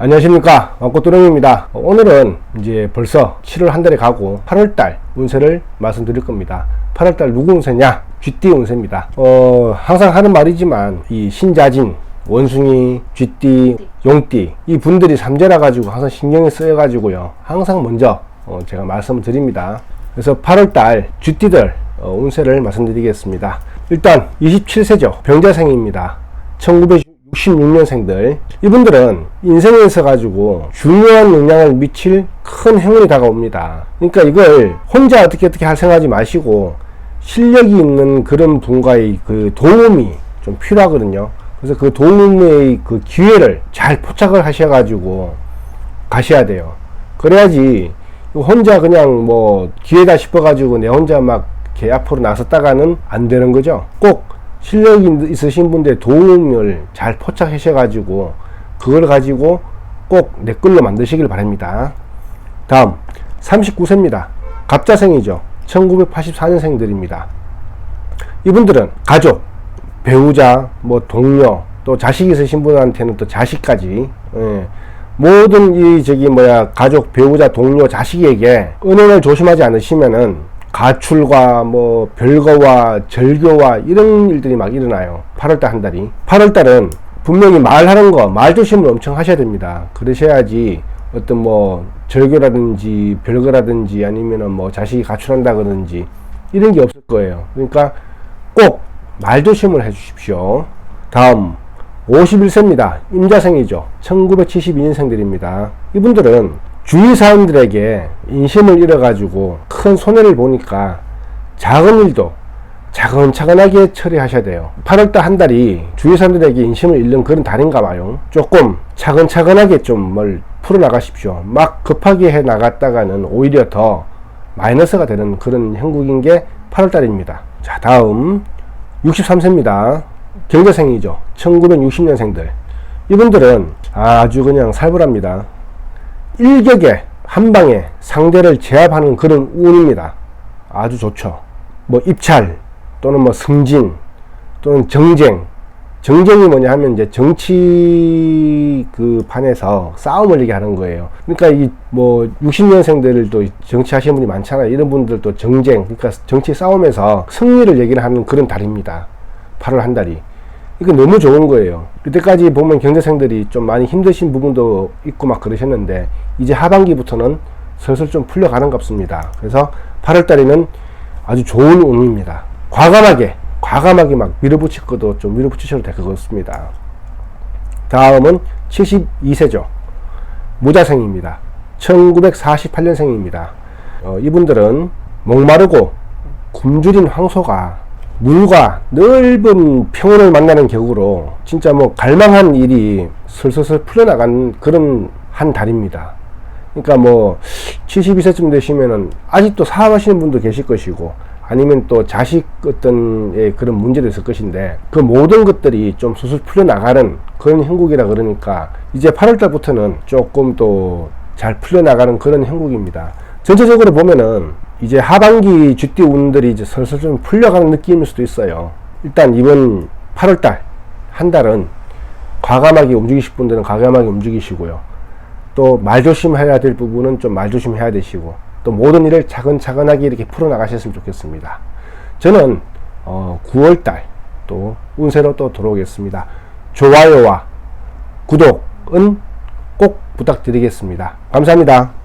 안녕하십니까. 왕꽃도령입니다. 오늘은 이제 벌써 7월 한 달에 가고 8월달 운세를 말씀드릴 겁니다. 8월달 누구 운세냐? 쥐띠 운세입니다. 어 항상 하는 말이지만 이 신자진 원숭이 쥐띠 용띠 이 분들이 삼재라 가지고 항상 신경이 쓰여 가지고요. 항상 먼저 어, 제가 말씀을 드립니다. 그래서 8월달 쥐띠들 어, 운세를 말씀드리겠습니다. 일단 27세죠. 병자생입니다 1966년생들 이분들은 인생에 있어 가지고 중요한 영향을 미칠 큰 행운이 다가옵니다. 그러니까 이걸 혼자 어떻게 어떻게 할 생각하지 마시고 실력이 있는 그런 분과의 그 도움이 좀 필요하거든요. 그래서 그 도움의 그 기회를 잘 포착을 하셔 가지고 가셔야 돼요. 그래야지 혼자 그냥 뭐 기회다 싶어 가지고 내 혼자 막 이렇게 앞으로 나섰다가는 안 되는 거죠. 꼭 실력이 있으신 분들의 도움을 잘 포착하셔 가지고 그걸 가지고 꼭내 걸로 만드시길 바랍니다. 다음 39세입니다. 갑자생이죠. 1984년생들입니다. 이분들은 가족, 배우자, 뭐 동료, 또 자식 있으신 분한테는 또 자식까지 예. 모든 이 저기 뭐야 가족, 배우자, 동료, 자식에게 은행을 조심하지 않으시면은 가출과 뭐 별거와 절교와 이런 일들이 막 일어나요. 8월달 한 달이. 8월달은 분명히 말하는 거, 말 조심을 엄청 하셔야 됩니다. 그러셔야지 어떤 뭐 절교라든지 별거라든지 아니면은 뭐 자식이 가출한다 그러든지 이런 게 없을 거예요. 그러니까 꼭 말 조심을 해 주십시오. 다음 51세입니다. 임자생이죠. 1972년생들입니다. 이분들은 주위 사람들에게 인심을 잃어가지고 큰 손해를 보니까 작은 일도 차근차근하게 처리하셔야 돼요. 8월달 한 달이 주위 사람들에게 인심을 잃는 그런 달인가 봐요. 조금 차근차근하게 좀 뭘 풀어나가십시오. 막 급하게 해 나갔다가는 오히려 더 마이너스가 되는 그런 형국인 게 8월달입니다. 자, 다음 63세입니다. 경제생이죠. 1960년생들. 이분들은 아주 그냥 살벌합니다. 일격에 한 방에 상대를 제압하는 그런 운입니다. 아주 좋죠. 뭐 입찰 또는 뭐 승진 또는 정쟁. 정쟁이 뭐냐 하면 이제 정치 그 판에서 싸움을 얘기하는 거예요. 그러니까 이 뭐 60년생들도 정치하시는 분이 많잖아요. 이런 분들도 정쟁, 그러니까 정치 싸움에서 승리를 얘기를 하는 그런 달입니다. 8월 한 달이. 이거 너무 좋은 거예요. 그때까지 보면 경제생들이 좀 많이 힘드신 부분도 있고 막 그러셨는데 이제 하반기부터는 슬슬 좀 풀려가는 것 같습니다. 그래서 8월 달에는 아주 좋은 운입니다. 과감하게 과감하게 막 밀어붙일 것도 좀 밀어붙이셔도 될 것 같습니다. 다음은 72세죠. 무자생입니다. 1948년생입니다. 어, 이분들은 목마르고 굶주린 황소가 물과 넓은 평원을 만나는 격으로 진짜 뭐 갈망한 일이 슬슬슬 풀려나간 그런 한 달입니다. 그러니까 뭐 72세쯤 되시면은 아직도 사업하시는 분도 계실 것이고 아니면 또 자식 어떤 예, 그런 문제도 있을 것인데 그 모든 것들이 좀 수술 풀려나가는 그런 형국이라 그러니까 이제 8월달부터는 조금 또 잘 풀려나가는 그런 형국입니다. 전체적으로 보면은 이제 하반기 쥐띠 운들이 이제 슬슬 좀 풀려가는 느낌일 수도 있어요. 일단 이번 8월달 한 달은 과감하게 움직이실 분들은 과감하게 움직이시고요. 또 말 조심해야 될 부분은 좀 말 조심해야 되시고 또 모든 일을 차근차근하게 이렇게 풀어 나가셨으면 좋겠습니다. 저는 어 9월달 또 운세로 또 돌아오겠습니다. 좋아요와 구독은 꼭 부탁드리겠습니다. 감사합니다.